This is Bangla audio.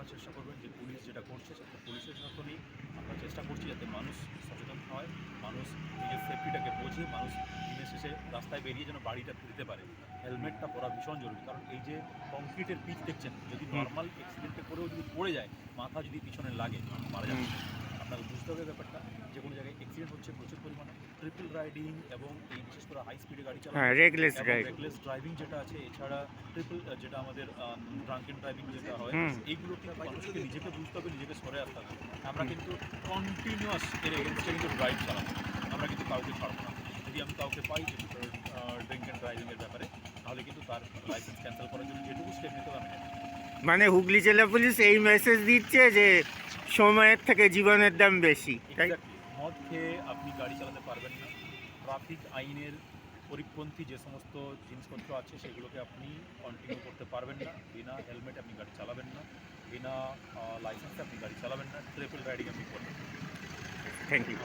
সবসময় চেষ্টা করবেন যে পুলিশ যেটা করছে সেটা পুলিশের স্বার্থ নেই আমরা চেষ্টা করছি যাতে মানুষ সচেতন হয় মানুষ নিজের সেফটিটাকে বোঝে মানুষ দিনের শেষে রাস্তায় বেরিয়ে যেন বাড়িটা ফিরতে পারে। হেলমেটটা পরা ভীষণ জরুরি। কারণ এই যে কংক্রিটের পিচ দেখছেন যদি নর্মাল অ্যাক্সিডেন্টে করেও যদি পড়ে যায় মাথা যদি পিছনে লাগে মারা যাবে আপনাকে বুঝতে হবে ব্যাপারটা। যে কোনো জায়গায় অ্যাক্সিডেন্ট হচ্ছে প্রচুর পরিমাণে। ট্রিপল রাইডিং এবং এই বিশেষ করে হাই স্পিডে গাড়ি চালানো হ্যাঁ রেগলেস ড্রাইভ রেকলেস ড্রাইভিং যেটা আছে এছাড়া ট্রিপল যেটা আমাদের ড্রাঙ্কেন ড্রাইভিং যেটা হয়। এইগুলো কিন্তু মানুষকে নিজেকে বুঝতে হবে নিজেকে সরে আসতে হবে। আমরা কিন্তু কন্টিনিউয়াস এর এগেনস্টে কিন্তু ড্রাইভ চালাবো। আমরা কিন্তু কাউকে ছাড়বো না। যদি আমি কাউকে পাই যে ড্রিঙ্ক অ্যান্ড ড্রাইভিংয়ের ব্যাপারে তাহলে কিন্তু তার লাইসেন্স ক্যান্সেল করার জন্য যেটুকু স্টেপ নিতে হবে মানে হুগলি জেলা পুলিশ এই মেসেজ দিচ্ছে যে সময়ের থেকে জীবনের দাম বেশি তাই. মদ খেয়ে আপনি গাড়ি চালাতে পারবেন না। ট্রাফিক আইনের পরিপন্থী যে সমস্ত জিনিসপত্র আছে সেগুলোকে আপনি কন্টিনিউ করতে পারবেন না। বিনা হেলমেট আপনি গাড়ি চালাবেন না। বিনা লাইসেন্সে আপনি গাড়ি চালাবেন না। ট্রিপল রাইডিং আপনি করবেন থ্যাংক ইউ